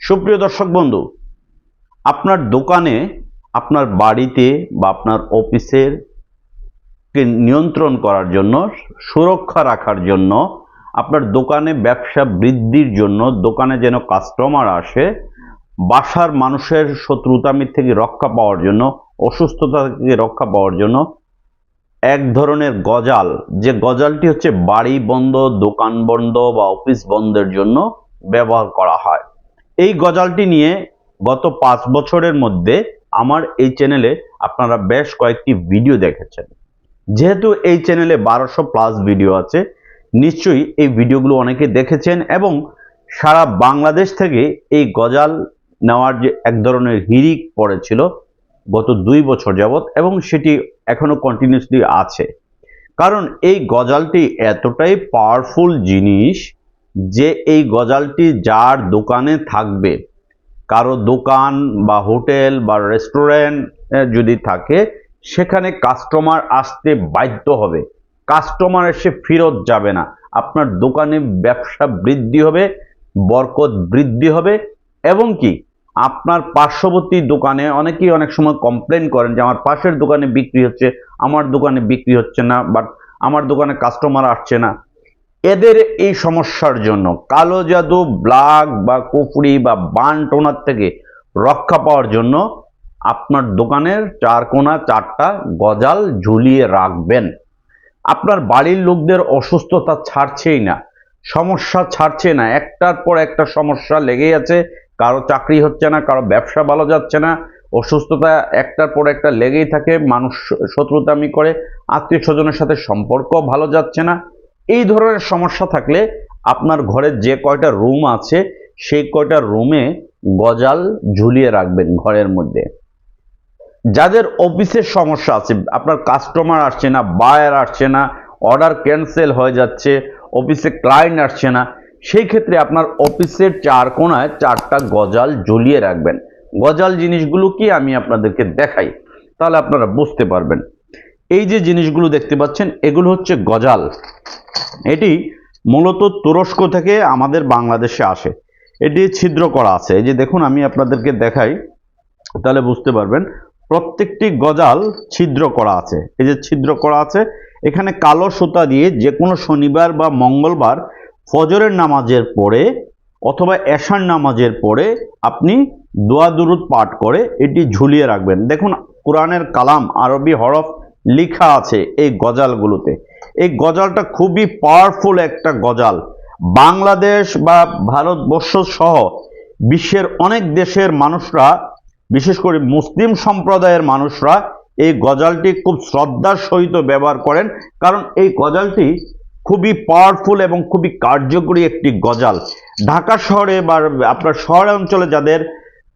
সুপ্রিয় দর্শক বন্ধু, আপনার দোকানে, আপনার বাড়িতে বা আপনার অফিসের নিয়ন্ত্রণ করার জন্য, সুরক্ষা রাখার জন্য, আপনার দোকানে ব্যবসা বৃদ্ধির জন্য, দোকানে যেন কাস্টমার আসে, বাসার মানুষের শত্রুতামির থেকে রক্ষা পাওয়ার জন্য, অসুস্থতা থেকে রক্ষা পাওয়ার জন্য, এক ধরনের গজাল, যে গজালটি হচ্ছে বাড়ি বন্ধ, দোকান বন্ধ বা অফিস বন্ধের জন্য ব্যবহার করা হয়। এই গজালটি নিয়ে গত পাঁচ বছরের মধ্যে আমার এই চ্যানেলে আপনারা বেশ কয়েকটি ভিডিও দেখেছেন। যেহেতু এই চ্যানেলে বারোশো প্লাস ভিডিও আছে, নিশ্চয়ই এই ভিডিওগুলো অনেকে দেখেছেন এবং সারা বাংলাদেশ থেকে এই গজাল নেওয়ার যে এক ধরনের হিরিক পড়েছিল গত দুই বছর যাবৎ এবং সেটি এখনও কন্টিনিউসলি আছে। কারণ এই গজালটি এতটাই পাওয়ারফুল জিনিস যে এই গজালটি যার দোকানে থাকবে। কারও দোকান বা হোটেল বা রেস্টুরেন্ট যদি থাকে, সেখানে কাস্টমার আসতে বাধ্য হবে। কাস্টমার এসে ফেরত যাবে না। আপনার দোকানে ব্যবসা বৃদ্ধি হবে, বরকত বৃদ্ধি হবে এবং কি, আপনার পার্শ্ববর্তী দোকানে অনেকেই অনেক সময় কমপ্লেন করেন যে, আমার পাশের দোকানে বিক্রি হচ্ছে, আমার দোকানে বিক্রি হচ্ছে না বাট আমার দোকানে কাস্টমার আসছে না। এদের এই সমস্যার জন্য কালো জাদু ব্লাক বা কুফরি বা বান টোনার থেকে রক্ষা পাওয়ার জন্য আপনার দোকানের চার কোনা, চারটা গজাল ঝুলিয়ে রাখবেন। আপনার বাড়ির লোকদের অসুস্থতা ছাড়ছেই না, সমস্যা ছাড়ছে না। একটার পর একটা সমস্যা লেগেই আছে, কারও চাকরি হচ্ছে না, কারও ব্যবসা ভালো যাচ্ছে না, অসুস্থতা একটার পর একটা লেগেই থাকে, মানুষ শত্রুতামি করে, আত্মীয় স্বজনের সাথে সম্পর্ক ভালো যাচ্ছে না। এই ধরনের সমস্যা থাকলে আপনার ঘরের যে কয়টা রুম আছে, সেই কয়টা রুমে গজাল ঝুলিয়ে রাখবেন ঘরের মধ্যে। যাদের অফিসের সমস্যা আছে, আপনার কাস্টমার আসছে না বায়ার আসছে না অর্ডার ক্যান্সেল হয়ে যাচ্ছে অফিসে ক্লায়েন্ট আসছে না, সেই ক্ষেত্রে আপনার অফিসের চার কোনায় চারটা গজাল ঝুলিয়ে রাখবেন। গজাল জিনিসগুলো কি আমি আপনাদেরকে দেখাই, তাহলে আপনারা বুঝতে পারবেন। এই যে জিনিসগুলো দেখতে পাচ্ছেন, এগুলো হচ্ছে গজাল। এটি মূলত তুরস্ক থেকে আমাদের বাংলাদেশে আসে। এটি ছিদ্র করা আছে। এই যে দেখুন, আমি আপনাদেরকে দেখাই, তাহলে বুঝতে পারবেন। প্রত্যেকটি গজাল ছিদ্র করা আছে। এই যে ছিদ্র করা আছে, এখানে কালো সুতা দিয়ে যে কোনো শনিবার বা মঙ্গলবার ফজরের নামাজের পরে অথবা এশার নামাজের পরে আপনি দোয়া দুরুদ পাঠ করে এটি ঝুলিয়ে রাখবেন। দেখুন, কোরআনের কালাম, আরবি হরফ লেখা আছে এই গজালগুলোতে। এই গজালটা খুবই পাওয়ারফুল একটা গজাল। বাংলাদেশ বা ভারতবর্ষ সহ বিশ্বের অনেক দেশের মানুষরা, বিশেষ করে মুসলিম সম্প্রদায়ের মানুষরা এই গজালটি খুব শ্রদ্ধার সহিত ব্যবহার করেন। কারণ এই গজালটি খুবই পাওয়ারফুল এবং খুবই কার্যকরী একটি গজাল। ঢাকা শহরে বা আপনার শহর অঞ্চলে যাদের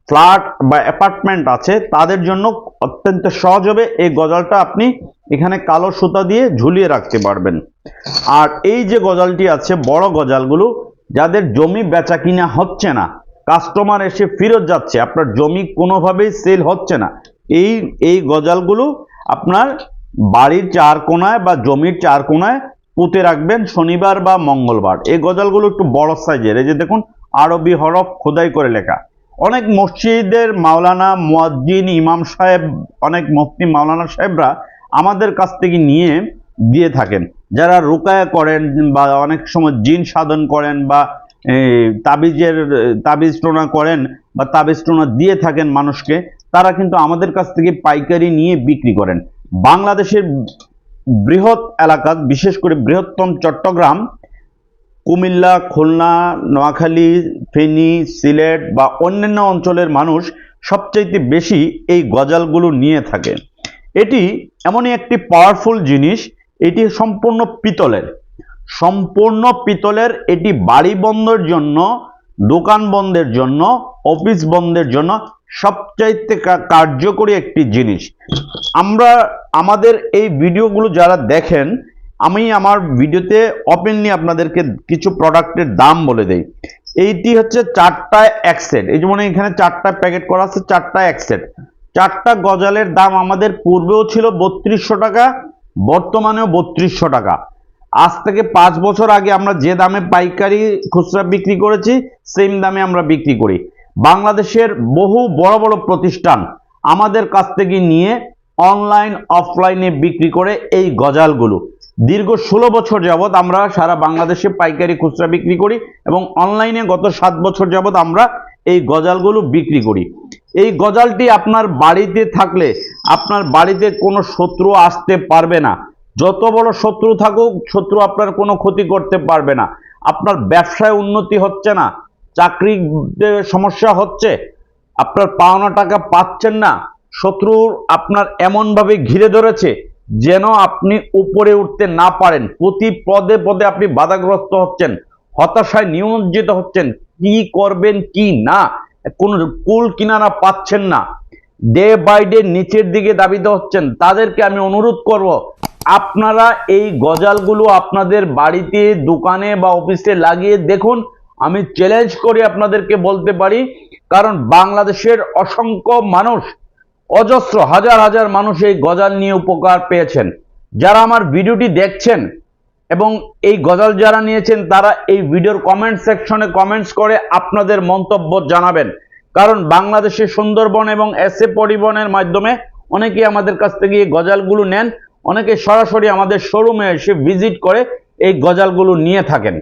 ফ্ল্যাট বা অ্যাপার্টমেন্ট আছে, তাদের জন্য অত্যন্ত সহজ হবে। এই গজালটা আপনি এখানে কালো সুতা দিয়ে ঝুলিয়ে রাখতে পারবেন। আর এই যে গজালটি আছে, বড় গজালগুলো, যাদের জমি বেচা কিনা হচ্ছে না, কাস্টমার এসে ফেরত যাচ্ছে, আপনার জমি কোনোভাবেই সেল হচ্ছে না। এই এই গজালগুলো আপনার বাড়ির চার কোনায় বা জমির চার কোনায় পুঁতে রাখবেন শনিবার বা মঙ্গলবার। এই গজালগুলো একটু বড় সাইজের। এই যে দেখুন, আরবি হরফ খোদাই করে লেখা। অনেক মসজিদের মাওলানা, মুয়াজ্জিন, ইমাম সাহেব, অনেক মুফতি মাওলানা সাহেবরা আমাদের কাছ থেকে নিয়ে দিয়ে থাকেন। যারা রুকায়া করেন বা অনেক সময় জিন সাধন করেন বা তাবিজের, তাবিজ টোনা করেন বা তাবিজ টোনা দিয়ে থাকেন মানুষকে, তারা কিন্তু আমাদের কাছ থেকে পাইকারি নিয়ে বিক্রি করেন। বাংলাদেশের বৃহৎ এলাকা, বিশেষ করে বৃহত্তম চট্টগ্রাম, কুমিল্লা, খুলনা, নোয়াখালী, ফেনী, সিলেট বা অন্যান্য অঞ্চলের মানুষ সবচাইতে বেশি এই গজালগুলো নিয়ে থাকে। এটি এমনই একটি পাওয়ারফুল জিনিস, এটি সম্পূর্ণ পিতলের। সম্পূর্ণ পিতলের এটি বাড়ি বন্ধের জন্য, দোকান বন্ধের জন্য অফিস বন্ধের জন্য সবচাইতে কার্যকরী একটি জিনিস। আমরা আমাদের এই ভিডিওগুলো যারা দেখেন, আমি আমার ভিডিওতে ওপেনলি আপনাদেরকে কিছু প্রোডাক্টের দাম বলে দেই। এইটি হচ্ছে চারটা এক সেট এই যেমন এখানে চারটা প্যাকেট করা আছে, চারটা এক সেট চারটা গজালের দাম আমাদের পূর্বেও ছিল বত্রিশশো টাকা, বর্তমানেও বত্রিশশো টাকা। আজ থেকে পাঁচ বছর আগে আমরা যে দামে পাইকারি খুচরা বিক্রি করেছি, সেম দামে আমরা বিক্রি করি। বাংলাদেশের বহু বড় বড় প্রতিষ্ঠান আমাদের কাছ থেকে নিয়ে অনলাইন, অফলাইনে বিক্রি করে এই গজালগুলো। দীর্ঘ ষোলো বছর যাবৎ আমরা সারা বাংলাদেশে পাইকারি খুচরা বিক্রি করি এবং অনলাইনে গত সাত বছর যাবৎ আমরা এই গজালগুলো বিক্রি করি। এই গজালটি আপনার বাড়িতে থাকলে আপনার বাড়িতে কোনো শত্রু আসতে পারবে না। যত বড় শত্রু থাকুক, শত্রু আপনার কোনো ক্ষতি করতে পারবে না। আপনার ব্যবসায় উন্নতি হচ্ছে না, চাকরিতে সমস্যা হচ্ছে, আপনার পাওনা টাকা পাচ্ছেন না শত্রুর আপনার এমনভাবে ঘিরে ধরেছে যেন আপনি উপরে উঠতে না পারেন। প্রতি পদে পদে আপনি বাধাগ্রস্ত হচ্ছেন। হতাশায় নিমজ্জিত হচ্ছেন। কি করবেন, কি না? কোন কুল কিনারা পাচ্ছেন না। ডে বাই ডে নিচের দিকে দাবিত হচ্ছেন। তাদেরকে আমি অনুরোধ করব, আপনারা এই গজালগুলো আপনাদের বাড়িতে, দোকানে বা অফিসে লাগিয়ে দেখুন। আমি চ্যালেঞ্জ করে আপনাদেরকে বলতে পারি, কারণ বাংলাদেশের অসংখ্য মানুষ, অজস্র হাজার হাজার মানুষ এই গজাল নিয়ে উপকার পেয়েছেন। যারা আমার ভিডিওটি দেখছেন এবং এই গজাল যারা নিয়েছেন, তারা এই ভিডিওর কমেন্ট সেকশনে কমেন্টস করে আপনাদের মন্তব্য জানাবেন। কারণ বাংলাদেশের সুন্দরবন এবং এসএ পরিবহনের মাধ্যমে অনেকেই আমাদের কাছ থেকে এই গজালগুলো নেন, অনেকে সরাসরি আমাদের শোরুমে এসে ভিজিট করে এই গজালগুলো নিয়ে থাকেন।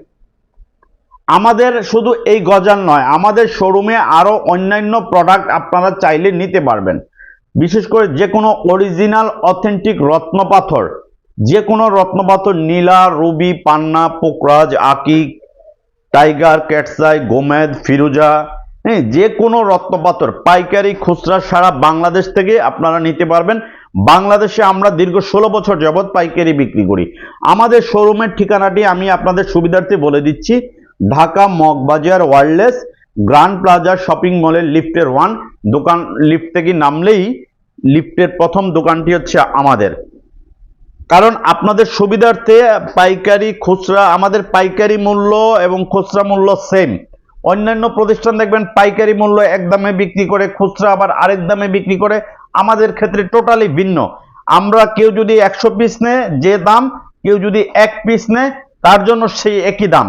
আমাদের শুধু এই গজাল নয়, আমাদের শোরুমে আরও অন্যান্য প্রোডাক্ট আপনারা চাইলে নিতে পারবেন। বিশেষ করে যে কোনো অরিজিনাল অথেন্টিক রত্নপাথর। যে কোনো রত্নপাথর, নীলা, রুবি, পান্না, পোকরাজ আকিক টাইগার, ক্যাটসাই, গোমেদ, ফিরোজা হ্যাঁ যে কোনো রত্নপাথর, পাইকারি, খুচরা সারা বাংলাদেশ থেকে আপনারা নিতে পারবেন। বাংলাদেশে আমরা দীর্ঘ ষোলো বছর যাবৎ পাইকারি বিক্রি করি। আমাদের শোরুমের ঠিকানাটি আমি আপনাদের সুবিধার্থে বলে দিচ্ছি। Dhaka Moghbazar wireless, grand plaza shopping মলের লিফটের ওয়ান। দোকান, লিফট থেকে নামলেই লিফটের প্রথম দোকানটি হচ্ছে আমাদের। কারণ আপনাদের সুবিধার্থে পাইকারি, খুচরা, আমাদের পাইকারি মূল্য এবং খুচরা মূল্য সেম অন্যান্য প্রতিষ্ঠান দেখবেন পাইকারি মূল্য এক দামে বিক্রি করে, খুচরা আবার আরেক দামে বিক্রি করে। আমাদের ক্ষেত্রে টোটালি ভিন্ন। আমরা কেউ যদি একশো পিস নেয়, যে দাম, কেউ যদি এক পিস নেয়, তার জন্য সেই একই দাম।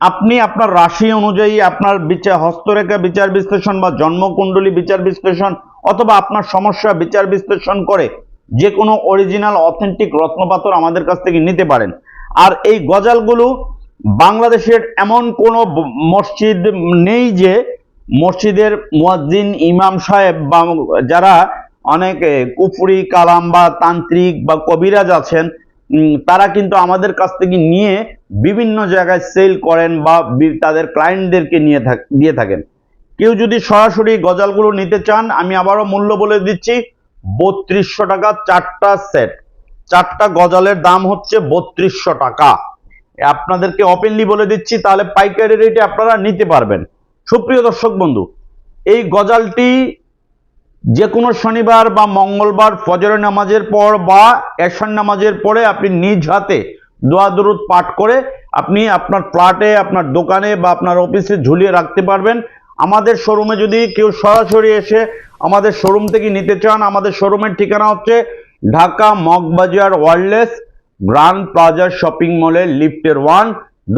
আপনি আপনার রাশি অনুযায়ী আপনার বিচার, হস্তরেখা বিচার বিশ্লেষণ বা জন্মকুণ্ডলী বিচার বিশ্লেষণ অথবা আপনার সমস্যা বিচার বিশ্লেষণ করে যে কোনো অরিজিনাল অথেন্টিক রত্নপাথর আমাদের কাছ থেকে নিতে পারেন। আর এই গজালগুলো বাংলাদেশের এমন কোনো মসজিদ নেই যে মসজিদের মুয়াজ্জিন ইমাম সাহেব বা যারা অনেক কুফরি, কালাম বা তান্ত্রিক বা কবিরাজ আছেন তারা কিন্তু আমাদের কাছ থেকে নিয়ে বিভিন্ন জায়গায় সেল করেন বা তাদের ক্লায়েন্টদেরকে নিয়ে দিয়ে থাকেন। কেউ যদি সরাসরি গজালগুলো নিতে চান, আমি আবারও মূল্য বলে দিচ্ছি বত্রিশশো টাকা চারটা সেট চারটা গজালের দাম হচ্ছে বত্রিশশো টাকা। আপনাদেরকে ওপেনলি বলে দিচ্ছি, তাহলে পাইকারি রেটে আপনারা নিতে পারবেন। সুপ্রিয় দর্শক বন্ধু, এই গজালটি যে কোনো শনিবার বা মঙ্গলবার ফজরের নামাজের পর বা এশার নামাজের পরে আপনি নিজ হাতে দোয়া দরুদ পাঠ করে আপনি আপনার ফ্ল্যাটে আপনার দোকানে বা আপনার অফিসে ঝুলিয়ে রাখতে পারবেন। আমাদের শোরুমে যদি কেউ সরাসরি এসে আমাদের শোরুম থেকে নিতে চান, আমাদের শোরুমের ঠিকানা হচ্ছে Dhaka Moghbazar wireless grand plaza shopping মলের লিফটের ওয়ান,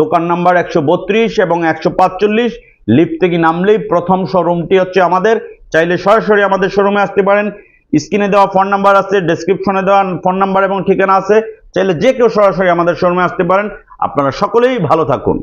দোকান নাম্বার একশো বত্রিশ এবং একশো পাঁচচল্লিশ। লিফট থেকে নামলেই প্রথম শোরুমটি হচ্ছে আমাদের। চাইলে সরাসরি আমাদের শোরুমে আসতে পারেন। স্ক্রিনে দেওয়া ফোন নাম্বার আছে ডেসক্রিপশনে দেওয়া ফোন নাম্বার এবং ঠিকানা আছে। চাইলে যে কেউ সরাসরি আমাদের শোরুমে আসতে পারেন। আপনারা সকলেই ভালো থাকুন।